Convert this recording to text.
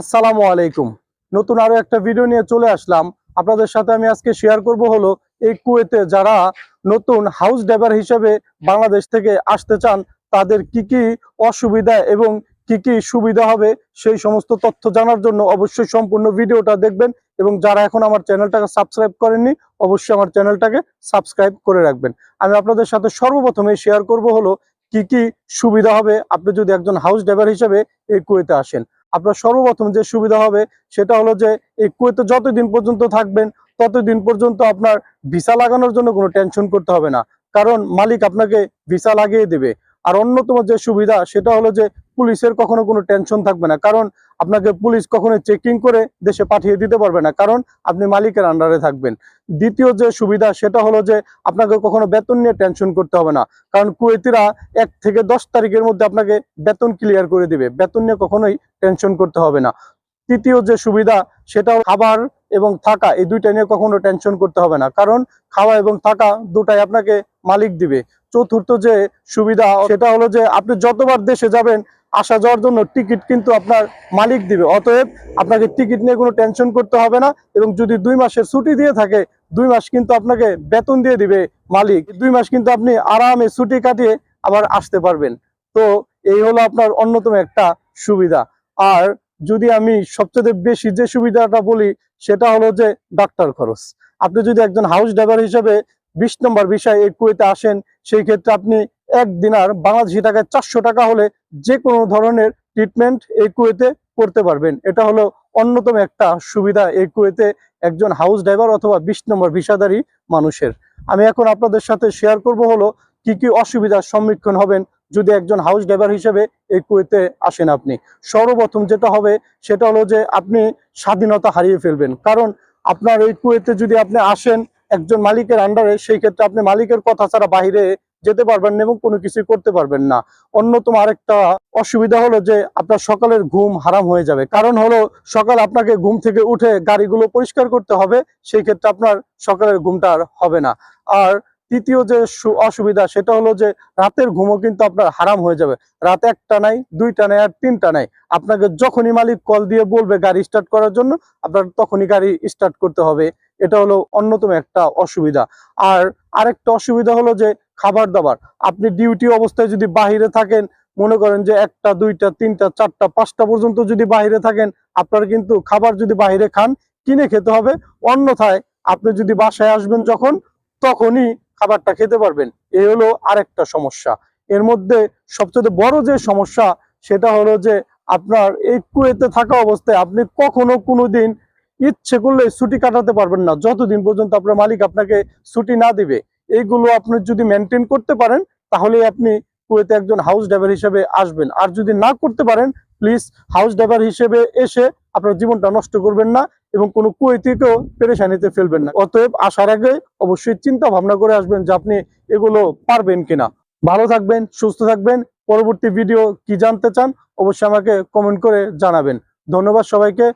আসসালামু আলাইকুম। নতুন আরও একটা ভিডিও নিয়ে চলে আসলাম। আপনাদের সাথে আমি আজকে শেয়ার করব হলো এই কুয়েতে যারা নতুন হাউস ড্রাইভার হিসেবে বাংলাদেশ থেকে আসতে চান, তাদের কি কি অসুবিধা এবং কি কি সুবিধা হবে সেই সমস্ত তথ্য জানার জন্য অবশ্যই সম্পূর্ণ ভিডিওটা দেখবেন এবং যারা এখন আমার চ্যানেলটাকে সাবস্ক্রাইব করেননি, অবশ্যই আমার চ্যানেলটাকে সাবস্ক্রাইব করে রাখবেন। আমি আপনাদের সাথে সর্বপ্রথমে শেয়ার করব হলো কি কি সুবিধা হবে আপনি যদি একজন হাউস ড্রাইভার হিসেবে এই কুয়েতে আসেন। আপনার সর্বপ্রথম যে সুবিধা হবে সেটা হলো যে এই কুয়েতে যতদিন পর্যন্ত থাকবেন, ততদিন পর্যন্ত আপনার ভিসা লাগানোর জন্য কোনো টেনশন করতে হবে না। কারণ মালিক আপনাকে ভিসা লাগিয়ে দেবে। আর অন্যতম যে সুবিধা সেটা হলো যে পুলিশের কখনো কোনো টেনশন থাকবে না। কারণ আপনাকে পুলিশ কখনো চেকিং করে দেশে পাঠিয়ে দিতে পারবে না। কারণ আপনি মালিকের আন্ডারে থাকবেন। দ্বিতীয় যে সুবিধা সেটা হলো যে আপনাকে কখনো বেতন নিয়ে টেনশন করতে হবে না। কারণ কুয়েতিরা এক থেকে দশ তারিখের মধ্যে আপনাকে বেতন ক্লিয়ার করে দিবে। বেতন নিয়ে কখনোই টেনশন করতে হবে না। তৃতীয় যে সুবিধা সেটা খাবার এবং থাকা। এই দুইটা নিয়ে কখনো টেনশন করতে হবে না। কারণ খাওয়া এবং থাকা দুটাই আপনাকে মালিক দিবে। চতুর্থ যে সুবিধা, সেটা হলো যে আপনি যতবার দেশে যাবেন, আসা যাওয়ার জন্য টিকিট কিন্তু আপনার মালিক দিবে। অতএব আপনাকে টিকিট নিয়ে কোনো টেনশন করতে হবে না এবং যদি দুই মাসের ছুটি দিয়ে থাকে, দুই মাস কিন্তু আপনাকে বেতন দিয়ে দিবে মালিক। দুই মাস কিন্তু আপনি আরামে ছুটি কাটিয়ে আবার আসতে পারবেন। তো এই হলো আপনার অন্যতম একটা সুবিধা। আর যদি আমি সবচেয়ে বেশি যে সুবিধাটা বলি, সেটা হলো যে ডাক্তার খরচ। আপনি যদি একজন হাউস ড্রাইভার হিসেবে বিশ নম্বর বিষয় এই কুয়েতে আসেন, সেই ক্ষেত্রে আপনি এক দিনার বাংলাদেশি টাকায় চারশো টাকা হলে যে কোনো ধরনের ট্রিটমেন্ট এই কুয়েতে করতে পারবেন। এটা হলো অন্যতম একটা সুবিধা এই কুয়েতে একজন হাউস ড্রাইভার অথবা বিশ নম্বর ভিসাদারী মানুষের। আমি এখন আপনাদের সাথে শেয়ার করব হলো কি কি অসুবিধার সম্মুখীন হবেন যদি একজন হাউস ড্রাইভার হিসেবে এই কুয়েতে আসেন আপনি। সর্বপ্রথম যেটা হবে, সেটা হলো যে আপনি স্বাধীনতা হারিয়ে ফেলবেন। কারণ আপনার এই কুয়েতে যদি আপনি আসেন একজন মালিকের আন্ডারে সেই ক্ষেত্রে আপনি মালিকের কথা ছাড়া বাইরে যেতে পারবেন না এবং কোনো কিছুই করতে পারবেন না। অন্যতম আরেকটা অসুবিধা হলো যে আপনার সকালের ঘুম হারাম হয়ে যাবে। কারণ হলো সকাল আপনাকে ঘুম থেকে উঠে গাড়িগুলো পরিষ্কার করতে হবে, সেই ক্ষেত্রে আপনার সকালের ঘুমটা আর হবে না। আর তৃতীয় যে অসুবিধা, সেটা হলো যে রাতের ঘুমও কিন্তু আপনার হারাম হয়ে যাবে। রাত একটা নাই, দুইটা নাই আর তিনটা নাই। আপনাকে যখনই মালিক কল দিয়ে বলবে গাড়ি স্টার্ট করার জন্য, আপনার তখনই গাড়ি স্টার্ট করতে হবে। এটা হলো অন্যতম একটা অসুবিধা। আর আরেকটা অসুবিধা হলো যে খাবার দাবার আপনি ডিউটি অবস্থায় যদি বাহিরে থাকেন, মনে করেন যে একটা, দুইটা, তিনটা, চারটা, পাঁচটা পর্যন্ত যদি বাহিরে থাকেন, আপনার কিন্তু খাবার যদি বাহিরে খান, কিনে খেতে হবে। অন্যথায় আপনি যদি বাসায় আসবেন যখন, তখনই খাবারটা খেতে পারবেন। এই হলো আরেকটা সমস্যা। এর মধ্যে সবচেয়ে বড় যে সমস্যা, সেটা হলো যে আপনার এই কুয়েতে থাকা অবস্থায় আপনি কখনো কোনোদিন ইচ্ছে করলে ছুটি কাটাতে পারবেন না। যতদিন পর্যন্ত আপনার মালিক আপনাকে ছুটি না দিবে, এইগুলো আপনি যদি মেনটেন করতে পারেন তাহলে আপনি কুয়েতে একজন হাউস ড্রাইভার হিসেবে আসবেন। আর যদি না করতে পারেন প্লিজ হাউস ড্রাইভার হিসেবে এসে আপনার জীবনটা নষ্ট করবেন না এবং কোনো কুয়েতিকেও পেরেশানিতে ফেলবেন না। অতএব আসার আগে অবশ্যই চিন্তা ভাবনা করে আসবেন যে আপনি এগুলো পারবেন কিনা। ভালো থাকবেন, সুস্থ থাকবেন। পরবর্তী ভিডিও কি জানতে চান, অবশ্যই আমাকে কমেন্ট করে জানাবেন। ধন্যবাদ সবাইকে।